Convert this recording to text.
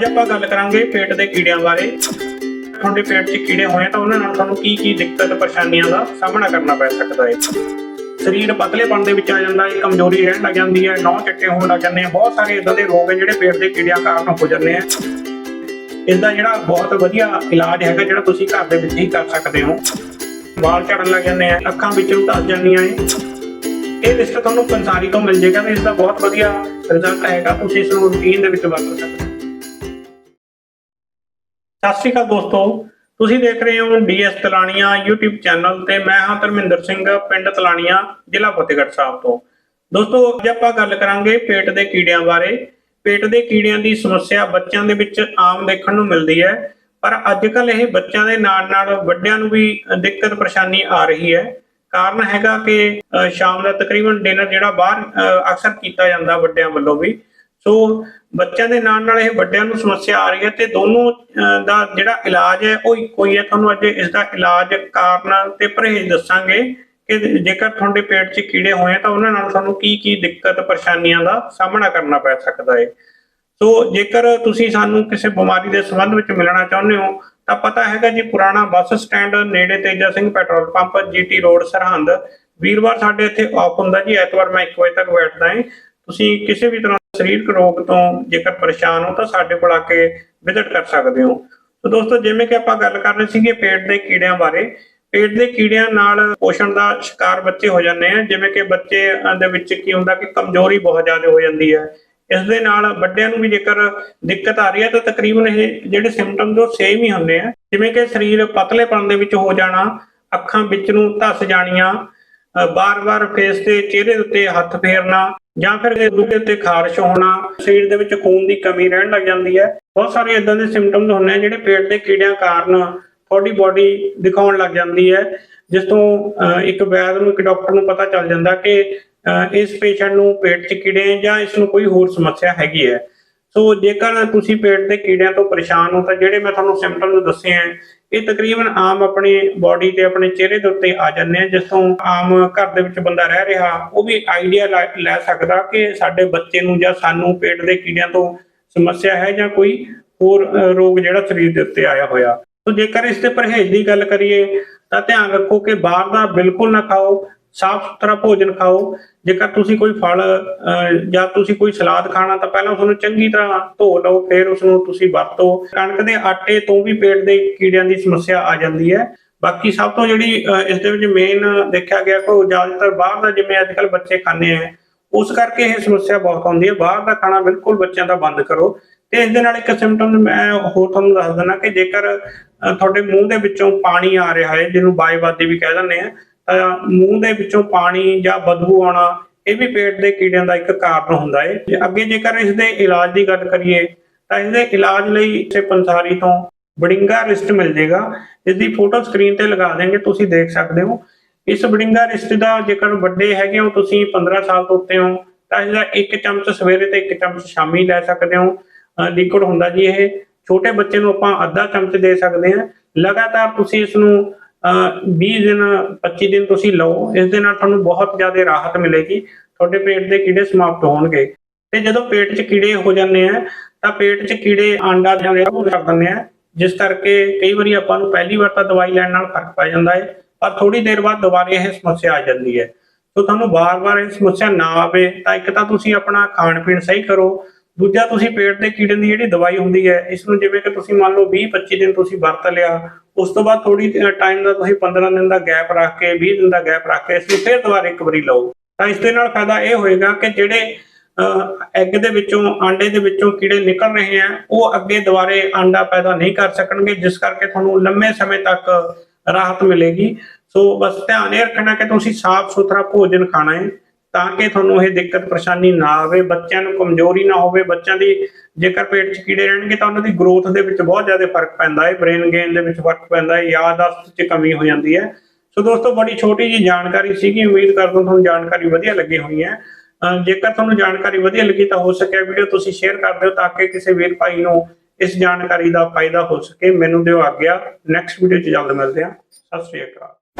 ਅੱਜ ਆਪਾਂ ਗੱਲ ਕਰਾਂਗੇ ਪੇਟ ਦੇ ਕੀੜਿਆਂ ਬਾਰੇ, ਤੁਹਾਡੇ ਪੇਟ 'ਚ ਕੀੜੇ ਹੋਏ ਤਾਂ ਉਹਨਾਂ ਨਾਲ ਤੁਹਾਨੂੰ ਕੀ ਕੀ ਦਿੱਕਤ ਪਰੇਸ਼ਾਨੀਆਂ ਦਾ ਸਾਹਮਣਾ ਕਰਨਾ ਪੈ ਸਕਦਾ ਹੈ। ਸਰੀਰ ਪਤਲੇਪਣ ਦੇ ਵਿੱਚ ਆ ਜਾਂਦਾ ਹੈ, ਕਮਜ਼ੋਰੀ ਰਹਿਣ ਲੱਗ ਜਾਂਦੀ ਹੈ, ਨਹੁੰ ਚਿੱਟੇ ਹੋਣ ਲੱਗ ਜਾਂਦੇ ਆ, ਬਹੁਤ ਸਾਰੇ ਇਦਾਂ ਦੇ ਰੋਗ ਹੈ ਜਿਹੜੇ ਪੇਟ ਦੇ ਕੀੜਿਆਂ ਕਾਰਨ ਹੋ ਜਾਂਦੇ ਆ। ਇਸ ਜਿਹੜਾ ਬਹੁਤ ਵਧੀਆ ਇਲਾਜ ਹੈਗਾ ਜਿਹੜਾ ਤੁਸੀਂ ਘਰ ਦੇ ਵਿੱਚ ਹੀ ਕਰ ਸਕਦੇ ਹੋ। ਵਾਲ ਝੜਨ ਲੱਗ ਜਾਂਦੇ ਆ, ਅੱਖਾਂ ਵਿੱਚੋਂ ਧੱਸ ਜਾਂਦੀਆਂ ਏ ਇਹ ਲਿਸਟ ਤੁਹਾਨੂੰ ਪੰਸਾਰੀ ਤੋਂ ਮਿਲ ਜੇਗਾ ਵੀ ਇਸ ਦਾ ਬਹੁਤ ਵਧੀਆ ਰਿਜ਼ਲਟ ਹੈਗਾ, ਤੁਸੀਂ ਇਸ ਨੂੰ ਰੂਟੀਨ ਦੇ ਵਿੱਚ ਵਰਤ ਸਕਦੇ ਹੋ। ਸਤਿ ਸ਼੍ਰੀ ਅਕਾਲ ਦੋਸਤੋ। ਤੁਸੀਂ ਦੇਖ ਰਹੇ ਹੋ ਡੀਐਸ ਤਲਾਣੀਆਂ YouTube ਚੈਨਲ ਤੇ ਮੈਂ ਹਾਂ ਧਰਮਿੰਦਰ ਸਿੰਘ, ਪਿੰਡ ਤਲਾਣੀਆਂ ਜ਼ਿਲ੍ਹਾ ਫਤਿਹਗੜ੍ਹ ਸਾਹਿਬ ਤੋਂ। ਦੋਸਤੋ, ਅੱਜ ਆਪਾਂ ਗੱਲ ਕਰਾਂਗੇ ਪੇਟ ਦੇ ਕੀੜਿਆਂ ਬਾਰੇ। ਪੇਟ ਦੇ ਕੀੜਿਆਂ ਦੀ ਸਮੱਸਿਆ ਬੱਚਿਆਂ ਦੇ ਵਿੱਚ ਆਮ ਦੇਖਣ ਨੂੰ ਮਿਲਦੀ ਹੈ, ਪਰ ਅੱਜ ਕੱਲ ਇਹ ਬੱਚਿਆਂ ਦੇ ਨਾਲ ਨਾਲ ਵੱਡਿਆਂ ਨੂੰ ਵੀ ਦਿੱਕਤ ਪਰੇਸ਼ਾਨੀ ਆ ਰਹੀ ਹੈ। ਕਾਰਨ ਹੈਗਾ ਕਿ ਸ਼ਾਮ ਦਾ ਤਕਰੀਬਨ ਡਿਨਰ ਜਿਹੜਾ ਬਾਹਰ ਅਕਸਰ ਕੀਤਾ ਜਾਂਦਾ ਵੱਡਿਆਂ ਵੱਲੋਂ ਵੀ। ਸੋ ਬੱਚਿਆਂ ਦੇ ਨਾਲ ਨਾਲ ਇਹ ਵੱਡਿਆਂ ਨੂੰ ਸਮੱਸਿਆ ਆ ਰਹੀ ਹੈ ਤੇ ਦੋਨੋਂ ਦਾ ਜਿਹੜਾ ਇਲਾਜ ਹੈ ਉਹ ਇੱਕੋ ਹੀ ਹੈ। ਤੁਹਾਨੂੰ ਅੱਜ ਇਸ ਦਾ ਇਲਾਜ ਕਾਰਨ ਤੇ ਪਰਹੇਜ਼ ਦੱਸਾਂਗੇ ਕਿ ਜੇਕਰ ਤੁਹਾਡੇ ਪੇਟ 'ਚ ਕੀੜੇ ਹੋਏ ਤਾਂ ਉਹਨਾਂ ਨਾਲ ਤੁਹਾਨੂੰ ਕੀ ਕੀ ਦਿੱਕਤ ਪਰੇਸ਼ਾਨੀਆਂ ਦਾ ਸਾਹਮਣਾ ਕਰਨਾ ਪੈ ਸਕਦਾ ਹੈ। ਸੋ ਜੇਕਰ ਤੁਸੀਂ ਸਾਨੂੰ ਕਿਸੇ ਬਿਮਾਰੀ ਦੇ ਸੰਬੰਧ ਵਿੱਚ ਮਿਲਣਾ ਚਾਹੁੰਦੇ ਹੋ, ਤਾਂ ਪਤਾ ਹੈਗਾ ਜੀ ਪੁਰਾਣਾ ਬੱਸ ਸਟੈਂਡ ਨੇੜੇ Teja Singh petrol pump, GT road, Sirhind. ਵੀਰਵਾਰ ਸਾਡੇ ਇੱਥੇ ਆਫ ਹੁੰਦਾ ਜੀ, ਐਤਵਾਰ ਮੈਂ 1 ਵਜੇ ਤੱਕ ਬੈਠਦਾ ਹਾਂ। ਤੁਸੀਂ ਕਿਸੇ ਵੀ ਤਰ੍ਹਾਂ ਸਰੀਰਕ ਰੋਗ ਤੋਂ ਜੇਕਰ ਪਰੇਸ਼ਾਨ ਹੋ ਤਾਂ ਸਾਡੇ ਕੋਲ ਆ ਕੇ ਵਿਜ਼ਿਟ ਕਰ ਸਕਦੇ ਹੋ। ਸੋ ਦੋਸਤੋ, ਜਿਵੇਂ ਕਿ ਆਪਾਂ ਗੱਲ ਕਰ ਰਹੇ ਸੀਗੇ ਪੇਟ ਦੇ ਕੀੜਿਆਂ ਬਾਰੇ, ਪੇਟ ਦੇ ਕੀੜਿਆਂ ਨਾਲ ਪੋਸ਼ਣ ਦਾ ਸ਼ਿਕਾਰ ਬੱਚੇ ਹੋ ਜਾਂਦੇ ਆ। ਜਿਵੇਂ ਕਿ ਬੱਚੇ ਦੇ ਵਿੱਚ ਕੀ ਹੁੰਦਾ ਕਿ ਕਮਜ਼ੋਰੀ ਬਹੁਤ ਜ਼ਿਆਦਾ ਹੋ ਜਾਂਦੀ ਹੈ। ਇਸ ਦੇ ਨਾਲ ਵੱਡਿਆਂ ਨੂੰ ਵੀ ਜੇਕਰ ਦਿੱਕਤ ਆ ਰਹੀ ਹੈ ਤਾਂ ਤਕਰੀਬਨ ਇਹ ਜਿਹੜੇ ਸਿੰਪਟਮਸ ਉਹ ਸੇਮ ਹੀ ਹੁੰਦੇ ਆ। ਜਿਵੇਂ ਕਿ ਸਰੀਰ ਪਤਲੇਪਣ ਦੇ ਵਿੱਚ ਹੋ ਜਾਣਾ, ਅੱਖਾਂ ਵਿੱਚ ਨੂੰ ਧੱਸ ਜਾਣੀਆਂ ਬਾਰ-ਬਾਰ ਫੇਸ ਤੇ ਚਿਹਰੇ ਦੇ ਉੱਤੇ ਹੱਥ ਫੇਰਨਾ ਜਾਂ ਫਿਰ ਦੁੱਧ ਉੱਤੇ ਖਾਰਸ਼ ਹੋਣਾ ਸਰੀਰ ਦੇ ਵਿੱਚ ਖੂਨ ਦੀ ਕਮੀ ਰਹਿਣ ਲੱਗ ਜਾਂਦੀ ਹੈ। ਬਹੁਤ ਸਾਰੇ ਇਦਾਂ ਦੇ ਸਿੰਪਟਮਸ ਹੁੰਦੇ ਆ ਜਿਹੜੇ ਪੇਟ ਦੇ ਕੀੜਿਆਂ ਕਾਰਨ ਤੁਹਾਡੀ ਬਾਡੀ ਦਿਖਾਉਣ ਲੱਗ ਜਾਂਦੀ ਹੈ ਜਿਸ ਤੋਂ ਇੱਕ ਵੈਦ ਨੂੰ ਇੱਕ ਡਾਕਟਰ ਨੂੰ ਪਤਾ ਚੱਲ ਜਾਂਦਾ ਕਿ ਅਹ, ਇਸ ਪੇਸ਼ੈਂਟ ਨੂੰ ਪੇਟ 'ਚ ਕੀੜੇ ਜਾਂ ਇਸ ਨੂੰ ਕੋਈ ਹੋਰ ਸਮੱਸਿਆ ਹੈਗੀ ਹੈ। ਸੋ ਜੇਕਰ ਤੁਸੀਂ ਪੇਟ ਦੇ ਕੀੜਿਆਂ ਤੋਂ ਪਰੇਸ਼ਾਨ ਹੋ ਤਾਂ ਜਿਹੜੇ ਮੈਂ ਤੁਹਾਨੂੰ ਸਿੰਪਟਮਸ ਦੱਸੇ ਆ, ਇਹ ਤਕਰੀਬਨ ਆਮ ਆਪਣੀ ਬਾਡੀ ਤੇ ਆਪਣੇ ਚਿਹਰੇ ਦੇ ਉੱਤੇ ਆ ਜਾਂਦੇ ਆ ਜਿਸ ਤੋਂ ਆਮ ਘਰ ਦੇ ਵਿੱਚ ਬੰਦਾ ਰਹਿ ਰਿਹਾ, ਉਹ ਵੀ ਆਈਡੀਆ ਲੈ ਸਕਦਾ ਕਿ ਸਾਡੇ ਬੱਚੇ ਨੂੰ ਜਾਂ ਸਾਨੂੰ ਪੇਟ ਦੇ ਕੀੜਿਆਂ ਤੋਂ ਸਮੱਸਿਆ ਹੈ ਜਾਂ ਕੋਈ ਹੋਰ ਰੋਗ ਜਿਹੜਾ ਸਰੀਰ ਦੇ ਉੱਤੇ ਆਇਆ ਹੋਇਆ। ਸੋ ਜੇਕਰ ਇਸ ਤੇ ਪਰਹੇਜ਼ ਦੀ ਗੱਲ ਕਰੀਏ, ਤਾਂ ਧਿਆਨ ਰੱਖੋ ਕਿ ਬਾਹਰ ਦਾ ਬਿਲਕੁਲ ਨਾ ਖਾਓ ਸਾਫ਼ ਸੁਥਰਾ ਭੋਜਨ ਖਾਓ। ਜੇਕਰ ਤੁਸੀਂ ਕੋਈ ਫਲ ਅਹ, ਜਾਂ ਤੁਸੀਂ ਕੋਈ ਸਲਾਦ ਖਾਣਾ ਤਾਂ ਪਹਿਲਾਂ ਉਸ ਨੂੰ ਚੰਗੀ ਤਰ੍ਹਾਂ ਧੋ ਲਓ ਫਿਰ ਉਸ ਨੂੰ ਤੁਸੀਂ ਵਰਤੋ। ਕਣਕ ਦੇ ਆਟੇ ਤੋਂ ਵੀ ਪੇਟ ਦੇ ਕੀੜਿਆਂ ਦੀ ਸਮੱਸਿਆ ਆ ਜਾਂਦੀ ਹੈ। ਬਾਕੀ ਸਭ ਤੋਂ ਜਿਹੜੀ ਇਸ ਦੇ ਵਿੱਚ ਮੇਨ ਦੇਖਿਆ ਗਿਆ ਕਿ ਜ਼ਿਆਦਾਤਰ ਬਾਹਰ ਦਾ ਜਿਵੇਂ ਅੱਜ ਕੱਲ ਬੱਚੇ ਖਾਂਦੇ ਆ ਉਸ ਕਰਕੇ ਇਹ ਸਮੱਸਿਆ ਬਹੁਤ ਆਉਂਦੀ ਹੈ। ਬਾਹਰ ਦਾ ਖਾਣਾ ਬਿਲਕੁਲ ਬੱਚਿਆਂ ਦਾ ਬੰਦ ਕਰੋ। ਤੇ ਇਸ ਦੇ ਨਾਲ ਇੱਕ ਸਿੰਪਟਮ ਮੈਂ ਹੋਰ ਤੁਹਾਨੂੰ ਦੱਸ ਦਿੰਦਾ ਕਿ ਜੇਕਰ ਤੁਹਾਡੇ ਮੂੰਹ ਦੇ ਵਿੱਚੋਂ ਪਾਣੀ ਆ ਰਿਹਾ ਹੈ ਜਿਹਨੂੰ ਬਾਈਵਾਦੀ ਵੀ ਕਹਿ ਦਿੰਦੇ ਆ ਮੂੰਹ ਦੇ ਵਿੱਚੋਂ ਪਾਣੀ ਜਾਂ ਬਦਬੂ ਆਉਣਾ, ਇਹ ਵੀ ਪੇਟ ਦੇ ਕੀੜਿਆਂ ਦਾ ਇੱਕ ਕਾਰਨ ਹੁੰਦਾ ਹੈ ਅੱਗੇ ਜੇਕਰ ਇਸ ਦੇ ਇਲਾਜ ਦੀ ਗੱਲ ਕਰੀਏ, ਤਾਂ ਇਸ ਦੇ ਇਲਾਜ ਲਈ ਇਸੇ ਪੰਸਾਰੀ ਤੋਂ ਬੜਿੰਗਾ ਰਿਸਟ ਮਿਲ ਜੇਗਾ ਇਸ ਦੀ ਫੋਟੋ ਸਕਰੀਨ ਤੇ ਲਗਾ ਦੇਂਗੇ ਤੁਸੀਂ ਦੇਖ ਸਕਦੇ ਹੋ। ਇਸ ਬੜਿੰਗਾ ਰਿਸਟ ਦਾ ਜੇਕਰ ਵੱਡੇ ਹੈਗੇ ਹੋ, ਤੁਸੀਂ 15 ਸਾਲ ਤੋਂ ਉੱਤੇ ਹੋ, ਤਾਂ ਇਸ ਦਾ ਇੱਕ ਚਮਚ ਸਵੇਰੇ ਤੇ ਇੱਕ ਚਮਚ ਸ਼ਾਮੀ ਲੈ ਸਕਦੇ ਹੋ। ਲਿਕਵਿਡ ਹੁੰਦਾ ਜੀ ਇਹ। ਛੋਟੇ ਬੱਚੇ ਨੂੰ ਆਪਾਂ ਅੱਧਾ ਚਮਚ ਦੇ ਸਕਦੇ ਹਾਂ। ਲਗਾਤਾਰ ਤੁਸੀਂ ਇਸ ਨੂੰ 20 ਦਿਨ 25 ਦਿਨ ਤੁਸੀਂ ਲਓ। ਇਸ ਦੇ ਨਾਲ ਤੁਹਾਨੂੰ ਬਹੁਤ ਜ਼ਿਆਦਾ ਰਾਹਤ ਮਿਲੇਗੀ। ਤੁਹਾਡੇ ਪੇਟ ਦੇ ਕੀੜੇ ਸਮਾਪਤ ਹੋਣਗੇ। ਤੇ ਜਦੋਂ ਪੇਟ 'ਚ ਕੀੜੇ ਹੋ ਜਾਂਦੇ ਆ, ਤਾਂ ਪੇਟ 'ਚ ਕੀੜੇ ਆਂਡਾ ਜਾਂਦੇ ਉਹ ਕਰ ਦਿੰਦੇ ਆ। ਜਿਸ ਕਰਕੇ ਕਈ ਵਾਰੀ ਆਪਾਂ ਨੂੰ ਪਹਿਲੀ ਵਾਰ ਤਾਂ ਦਵਾਈ ਲੈਣ ਨਾਲ ਫ਼ਰਕ ਪੈ ਜਾਂਦਾ ਹੈ ਪਰ ਥੋੜੀ ਦੇਰ ਬਾਅਦ ਦੁਬਾਰਾ ਇਹ ਸਮੱਸਿਆ ਆ ਜਾਂਦੀ ਹੈ ਸੋ ਤੁਹਾਨੂੰ ਬਾਰ-ਬਾਰ ਇਹ ਸਮੱਸਿਆ ਨਾ ਆਵੇ, ਤਾਂ ਇੱਕ ਤਾਂ ਤੁਸੀਂ ਆਪਣਾ ਖਾਣ ਪੀਣ ਸਹੀ ਕਰੋ। ਦੂਜਾ, ਤੁਸੀਂ ਪੇਟ ਦੇ ਕੀੜੇ ਦੀ ਜਿਹੜੀ ਦਵਾਈ ਹੁੰਦੀ ਹੈ ਇਸ ਨੂੰ ਜਿਵੇਂ ਕਿ ਤੁਸੀਂ ਮੰਨ ਲਓ 20 25 ਦਿਨ ਤੁਸੀਂ ਵਰਤ ਲਿਆ ਉਸ ਤੋਂ ਬਾਅਦ ਥੋੜੀ ਟਾਈਮ ਦਾ ਤੁਸੀਂ 15 ਦਿਨ ਦਾ ਗੈਪ ਰੱਖ ਕੇ 20 ਦਿਨ ਦਾ ਗੈਪ ਰੱਖ ਕੇ ਇਸ ਨੂੰ ਫਿਰ ਦੁਬਾਰਾ ਇੱਕ ਵਾਰੀ ਲਓ। ਤਾਂ ਇਸ ਦੇ ਨਾਲ ਫਾਇਦਾ ਇਹ ਹੋਏਗਾ ਕਿ ਜਿਹੜੇ ਐਗ ਦੇ ਵਿੱਚੋਂ, ਆਂਡੇ ਦੇ ਵਿੱਚੋਂ ਕੀੜੇ ਨਿਕਲ ਰਹੇ ਆ, ਉਹ ਅੱਗੇ ਦੁਬਾਰੇ ਆਂਡਾ ਪੈਦਾ ਨਹੀਂ ਕਰ ਸਕਣਗੇ, ਜਿਸ ਕਰਕੇ ਤੁਹਾਨੂੰ ਲੰਮੇ ਸਮੇਂ ਤੱਕ ਰਾਹਤ ਮਿਲੇਗੀ। ਸੋ ਬਸ ਧਿਆਨ ਇਹ ਰੱਖਣਾ ਕਿ ਤੁਸੀਂ ਸਾਫ਼ ਸੁਥਰਾ ਭੋਜਨ ਖਾਣਾ ਹੈ। ਤਾਂ ਕਿ ਤੁਹਾਨੂੰ ਇਹ ਦਿੱਕਤ ਪਰੇਸ਼ਾਨੀ ਨਾ ਆਵੇ, ਬੱਚਿਆਂ ਨੂੰ ਕਮਜ਼ੋਰੀ ਨਾ ਹੋਵੇ, ਬੱਚਿਆਂ ਦੀ ਜੇਕਰ ਪੇਟ 'ਚ ਕੀੜੇ ਰਹਿਣਗੇ ਤਾਂ ਉਹਨਾਂ ਦੀ ਗਰੋਥ ਦੇ ਵਿੱਚ ਬਹੁਤ ਜ਼ਿਆਦਾ ਫ਼ਰਕ ਪੈਂਦਾ ਹੈ ਬ੍ਰੇਨ ਗੇਨ ਦੇ ਵਿੱਚ ਫ਼ਰਕ ਪੈਂਦਾ ਹੈ ਯਾਦਾਸ਼ਤ 'ਚ ਕਮੀ ਹੋ ਜਾਂਦੀ ਹੈ। ਸੋ ਦੋਸਤੋ, ਬੜੀ ਛੋਟੀ ਜੀ ਜਾਣਕਾਰੀ ਸੀਗੀ, ਉਮੀਦ ਕਰਦਾ ਤੁਹਾਨੂੰ ਜਾਣਕਾਰੀ ਵਧੀਆ ਲੱਗੀ ਹੋਈ ਹੈ। ਜੇਕਰ ਤੁਹਾਨੂੰ ਜਾਣਕਾਰੀ ਵਧੀਆ ਲੱਗੀ ਤਾਂ ਹੋ ਸਕਿਆ ਵੀਡੀਓ ਤੁਸੀਂ ਸ਼ੇਅਰ ਕਰ ਦਿਓ ਤਾਂ ਕਿ ਕਿਸੇ ਵੀਰ ਭਾਈ ਨੂੰ ਇਸ ਜਾਣਕਾਰੀ ਦਾ ਫਾਇਦਾ ਹੋ ਸਕੇ। ਮੈਨੂੰ ਦਿਓ ਆਗਿਆ। ਨੈਕਸਟ ਵੀਡੀਓ 'ਚ ਜਲਦ ਮਿਲਦੇ ਹਾਂ। ਸਤਿ ਸ੍ਰੀ ਅਕਾਲ।